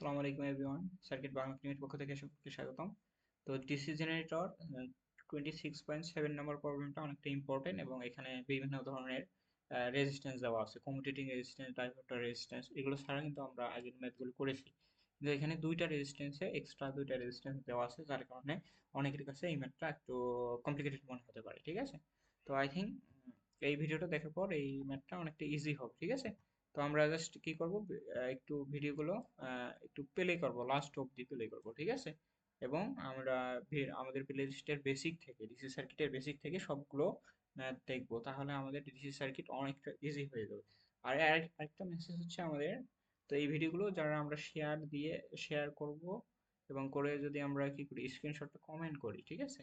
আসসালামু আলাইকুম everyone, circuit Bangla ক্লিনিকের পক্ষ থেকে সকলকে স্বাগতম। তো DC generator twenty six point seven number প্রবলেমটা অনেকটা ইম্পর্টেন্ট এবং এখানে বিভিন্ন ধরনের রেজিস্ট্যান্স দেওয়া আছে। কমিউটেটিং রেজিস্ট্যান্স ডাইভার্টার রেজিস্ট্যান্স এগুলো ছাড়া কিন্তু আমরা আগের ম্যাথগুলো করেছি। কিন্তু এখানে দুইটা রেজিস্ট্যান্সে এক্সট্রা দুইটা রেজিস্ট্যান্স দেওয়া আছে, যার কারণে অনেকের কাছে এই ম্যাথটা একটু কমপ্লিকেটেড মনে হতে পারে, ঠিক আছে? তো আই থিঙ্ক এই ভিডিওটা দেখার পর এই ম্যাথটা অনেকটা ইজি হবে, ঠিক আছে? তো আমরা জাস্ট কি করব? একটু ভিডিওগুলো একটু প্লে করব লাস্ট অবধি প্লে করব, ঠিক আছে? এবং আমরা আমাদের প্লে লিস্টের বেসিক থেকে ডিসি সার্কিটের বেসিক থেকে সবগুলো দেখব। তাহলে আমাদের ডিসি সার্কিট অনেকটা ইজি হয়ে যাবে। আর আরেকটা মেসেজ হচ্ছে আমাদের, তো এই ভিডিওগুলো যারা আমরা শেয়ার দিয়ে শেয়ার করব এবং করে যদি আমরা কি করি স্ক্রিনশটটা কমেন্ট করি, ঠিক আছে?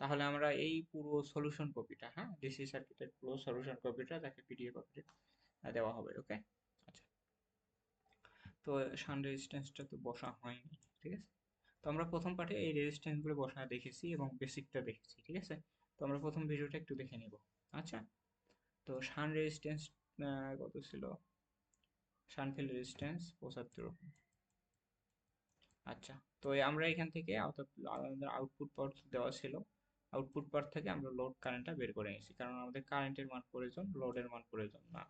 তাহলে আমরা এই পুরো সলিউশন কপিটা হ্যাঁ? ডিসি সার্কিটের পুরো সলিউশন কপিটা তাকে পিডিএফ কপিটা দেওয়া হবে ওকে আচ্ছা। তো শান রেজিস্ট্যান্সটা তো বসা হয়নি, ঠিক আছে? তো আমরা প্রথম পার্টে এই রেজিস্ট্যান্সগুলো বসা দেখেছি এবং বেসিকটা দেখেছি, ঠিক আছে? তো আমরা প্রথম ভিডিওটা একটু দেখে নিব আচ্ছা? তো শান রেজিস্ট্যান্স কত ছিল? শানফিল রেজিস্ট্যান্স পঁচাত্তর। আচ্ছা তো আমরা এখান থেকে আমাদের আউটপুট পাওয়ার দেওয়া ছিল। আউটপুট পাওয়ার থেকে আমরা লোড কারেন্টটা বের করে নিয়েছি, কারণ আমাদের কারেন্টের মান প্রয়োজন লোডের মান প্রয়োজন না।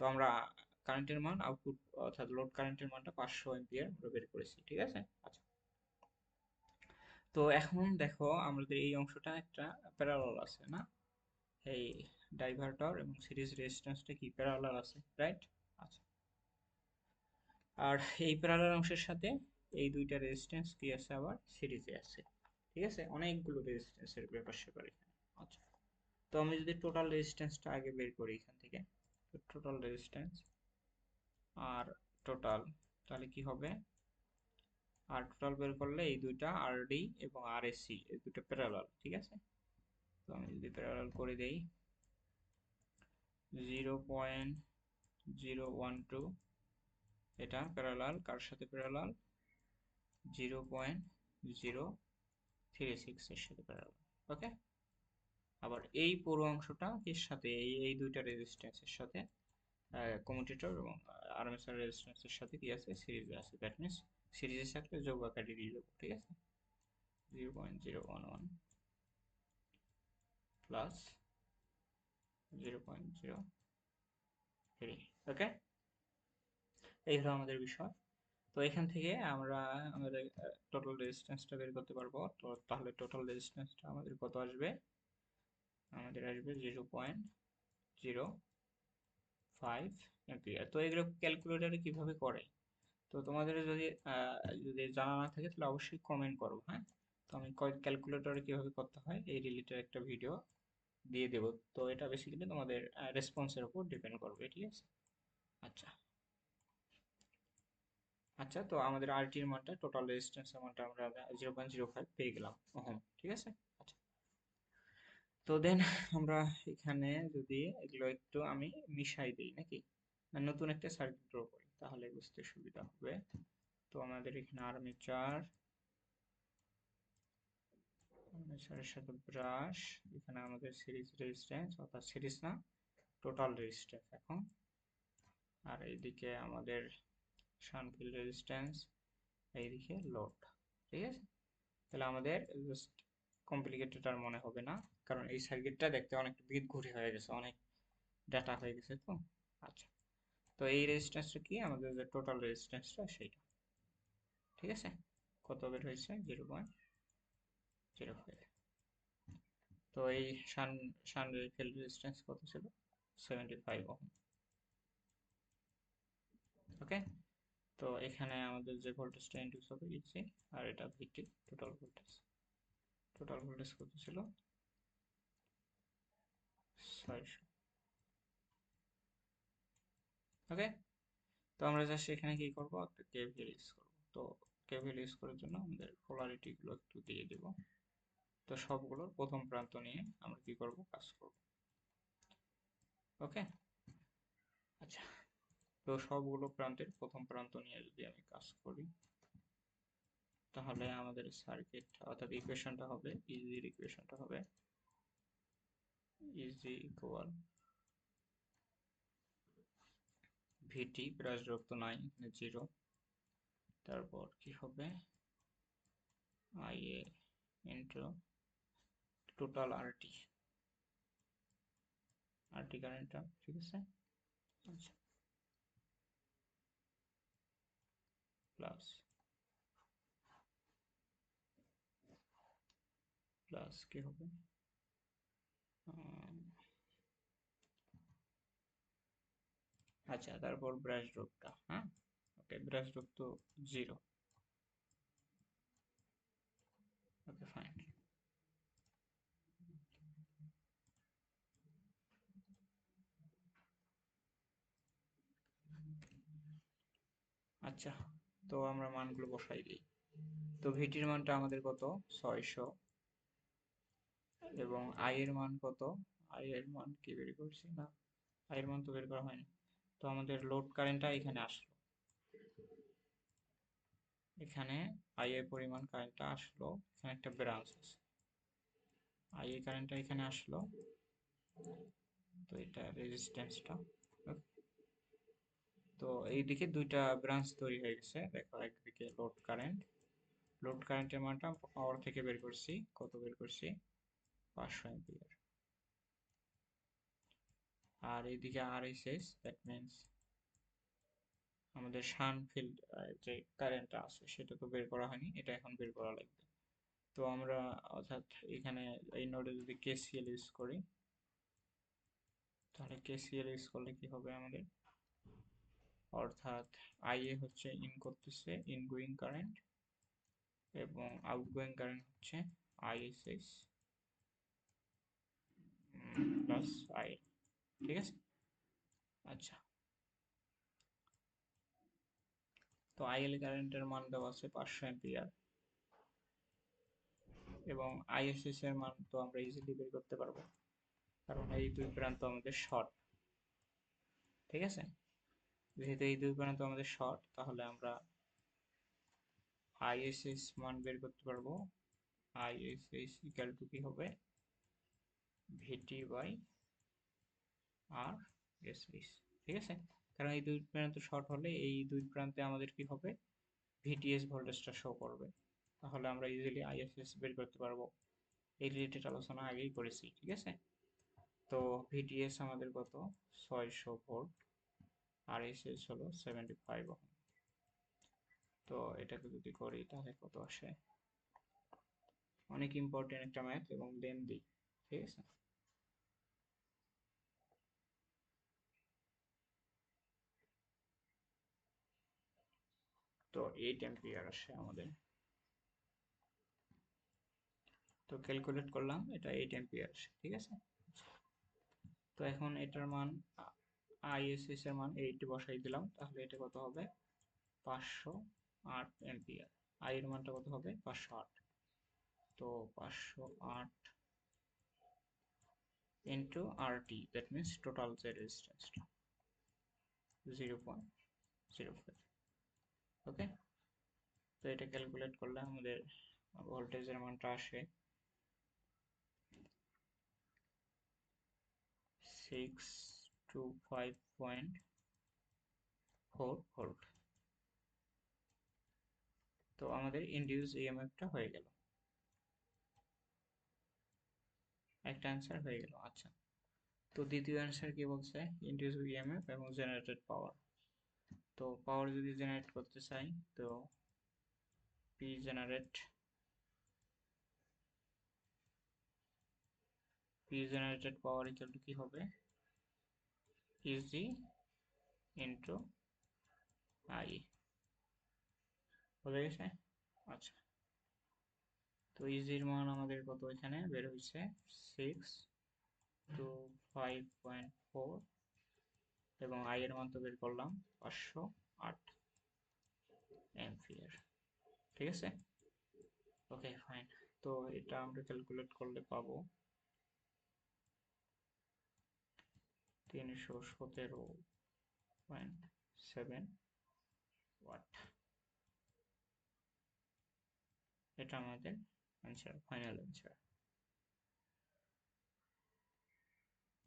তো আমরা কারেন্টের মান আউটপুট অর্থাৎ লোড কারেন্টের মানটা পাঁচশো এম্পিয়ার আমরা বের করেছি, ঠিক আছে? আচ্ছা। তো এখন দেখো আমাদের এই অংশটা একটা প্যারালাল আছে, না? এই ডাইভার্টার এবং সিরিজ রেজিস্ট্যান্সটা কি প্যারালাল আছে রাইট আচ্ছা। আর এই প্যারালাল অংশের সাথে এই দুইটা রেজিস্ট্যান্স কি আছে আবার? সিরিজে আছে, ঠিক আছে? অনেকগুলো রেজিস্ট্যান্সের ব্যাপার স্যাপার এখানে আচ্ছা। তো আমি যদি টোটাল রেজিস্ট্যান্সটা আগে বের করি এখান থেকে। টোটাল রেজিস্ট্যান্স আর টোটাল তাহলে কি হবে? আর টোটাল বের করলে এই দুইটা আরডি এবং আরএসসি এই দুটো প্যারালাল ঠিক আছে? তো আমি যদি প্যারালাল করে দেই zero point zero one two এটা প্যারালাল কার সাথে parallel zero point zero three six এর সাথে প্যারালাল ওকে আবার এই পুরো অংশটা এর সাথে, এই এই দুইটা রেজিস্ট্যান্সের সাথে কমিউটেটর এবং আর্মেচার রেজিস্ট্যান্সের সাথে কি আছে? সিরিজে আছে। দ্যাট মিনস সিরিজে থাকলে যোগ আকারে দিয়ে ঠিক আছে? Zero point zero one one plus zero point zero three okay এই হলো আমাদের বিষয়। তো এখান থেকে আমরা আমাদের টোটাল রেজিস্ট্যান্সটা বের করতে পারব। তো তাহলে টোটাল রেজিস্ট্যান্সটা আমাদের কত আসবে? আমাদের আসবে zero point zero five ampere তো এগুলো ক্যালকুলেটারে কীভাবে করে? তো তোমাদের যদি যদি জানা না থাকে তাহলে অবশ্যই কমেন্ট করো হ্যাঁ? তো আমি ক্যালকুলেটরে কীভাবে করতে হয় এই রিলেটেড একটা ভিডিও দিয়ে দেব। তো এটা বেসিক্যালি তোমাদের রেসপন্সের উপর ডিপেন্ড করবে, ঠিক আছে? আচ্ছা। আচ্ছা তো আমাদের আরটির মানটা টোটাল রেজিস্ট্যান্সের মানটা আমরা জিরো পয়েন্ট জিরো ফাইভ পেয়ে গেলাম। ঠিক আছে? তো দেন আমরা এখানে যদি এগুলো একটু আমি মিশাই দিই নাকি? নতুন একটা সার্কিট ড্র করি, তাহলে বুঝতে সুবিধা হবে। তো আমাদের এখানে আর্মেচার আর্মেচারের সাথে ব্রাশ এখানে আমাদের সিরিজ রেজিস্ট্যান্স অর্থাৎ সিরিজ না টোটাল রেজিস্ট্যান্স এখন। আর এইদিকে আমাদের শানফিল রেজিস্ট্যান্স এইদিকে লোড ঠিক আছে? তাহলে আমাদের জাস্ট কমপ্লিকেটেড আর মনে হবে না। কারণ এই সার্কিটটা দেখতে অনেক বিদ ঘুরে হয়ে গেছে, অনেক ডাটা হয়ে গেছে তো। আচ্ছা তো এই রেজিস্ট্যান্সটা কি? আমাদের যে টোটাল রেজিস্ট্যান্সটা সেইটা। ঠিক আছে? কত বের হয়েছে? জিরো পয়েন্ট জিরো ফাইভ তো এই সান সান ফিল্ড রেজিস্ট্যান্স কত ছিল? সেভেন্টি ফাইভ ওহম ওকে তো এখানে আমাদের যে ভোল্টেজটা ইন্ডিউস হবে ইজি আর এটা VT total voltage total voltage কত ছিল? ওকে তো আমরা জাস্ট এখানে কি করব? একটা কেভিএল ইউজ করব। তো কেভিএল ইউজ করার জন্য আমাদের পোলারিটি গুলো একটু দিয়ে দেব। তো সবগুলোর প্রথম প্রান্ত নিয়ে আমরা কি করব? কাজ করব। ওকে আচ্ছা। তো সবগুলো প্রান্তের প্রথম প্রান্ত নিয়ে যদি আমি কাজ করি তাহলে আমাদের সার্কিট অর্থাৎ ইকুয়েশনটা হবে ইজির ইকুয়েশনটা হবে ইজি ইকুয়াল ভিটি প্লাস যুক্ত নাই জিরো তারপর কি হবে? I A into total RT RT কারেন্টটা ঠিক আছে? আচ্ছা। প্লাস প্লাস কি হবে? আচ্ছা তারপর ব্রাশ ড্রপটা হ্যাঁ? ওকে ব্রাশ ড্রপ তো জিরো ওকে ফাইন আচ্ছা তো আমরা মানগুলো বসাই দিই। তো ভিটির মানটা আমাদের কত? ছয়শো। এবং আই এর মান কত? আই এর মান কি বের করছি? না আই এর মান তো বের করা হয়নি। তো আমাদের লোড কারেন্টটা এখানে আসলো। এখানে আই এর পরিমাণ কারেন্টটা আসলো, এখানে একটা ব্রাঞ্চ আছে। আই এর কারেন্টটা এখানে আসলো। তো এটা রেজিস্ট্যান্সটা তো এইদিকে দুইটা ব্রাঞ্চ তৈরি হয়ে গেছে। দেখো, একদিকে লোড কারেন্ট লোড কারেন্টের মানটা পাওয়ার থেকে বের করছি। কত বের করছি? পাঁচশো অ্যাম্পিয়ার আর এদিকে এস দ্যাট মিনস আমাদের শান ফিল্ড যে কারেন্টটা আছে, সেটা তো বের করা হয়নি, এটা এখন বের করা লাগবে। তো আমরা, অর্থাৎ এখানে এই নোডে যদি কেসিএল ইউজ করি, তাহলে কেসিএল ইউজ করলে কি হবে আমাদের? অর্থাৎ আইএ হচ্ছে ইন করতেছে ইনগোয়িং কারেন্ট এবং আউটগোয়িং কারেন্ট হচ্ছে আইএসএস প্লাস আই ঠিক আছে? আচ্ছা। তো আইএল কারেন্টের মান দেওয়া আছে পাঁচশো অ্যাম্পিয়ার এবং আইএসএস এর মান তো আমরা ইজিলি বের করতে পারব। কারণ এই দুই প্রান্ত আমাদের শর্ট ঠিক আছে? যেহেতু এই দুই প্রান্ত আমাদের শর্ট তাহলে আমরা আইএসএস মান বের করতে পারব। আইএসএস ইকাল টু কি হবে? ভিটি বাই আর এসএস ঠিক আছে? কারণ এই দুই প্রান্ত শর্ট হলে এই দুই প্রান্তে আমাদের কি হবে? ভিটিএস ভোল্টেজটা শো করবে। তাহলে আমরা ইজিলি আইএসএস বের করতে পারব। এই রিলেটেড আলোচনা আগেই করেছি, ঠিক আছে? তো ভিটিএস আমাদের কত? ছয়শো ভোল্ট আর এসএস হলো সেভেন্টি ফাইভ তো এটাকে যদি করি তাহলে কত আসে? অনেক ইম্পর্টেন্ট একটা ম্যাথ এবং লেন্দি ঠিক আছে তো এইট অ্যাম্পিয়ার আসে আমাদের। তো ক্যালকুলেট করলাম, এটা এইট অ্যাম্পিয়ার আসে, ঠিক আছে? তো এখন এটার মান আইএসএস এর মান এইট বসাই দিলাম, তাহলে এটা কত হবে? পাঁচশো আট অ্যাম্পিয়ার আই এর মানটা কত হবে? পাঁচশো আট। তো পাঁচশো আট দ্যাট মিনস টোটাল যে রেজিস্ট্যান্সটা zero point zero five okay তো এটা ক্যালকুলেট করলে আমাদের ভোল্টেজের মানটা আসে six two five point four volt তো আমাদের ইন্ডিউস ইএমএফটা হয়ে গেল। একটা অ্যান্সার হয়ে গেল আচ্ছা। তো দ্বিতীয় অ্যান্সার কি বলছে? ইন্ডিউস ইএমএফ এবং জেনারেটেড পাওয়ার তো পাওয়ার যদি জেনারেট করতে চাই, তো P generate P generated power equal to কি হবে? ইজি ইন্টু আই বোঝা গেছে? আচ্ছা। তো ইজির মান আমাদের কত এখানে? বের হয়েছে six two five point four এবং আই এর মান তো বের করলাম পাঁচশো আট অ্যাম্পিয়ার ঠিক আছে? ওকে ফাইন তো এটা আমরা ক্যালকুলেট করলে পাবো তিনশো সতেরো পয়েন্ট সেভেন ওয়াট এটা আমাদের অ্যান্সার ফাইনাল অ্যান্সার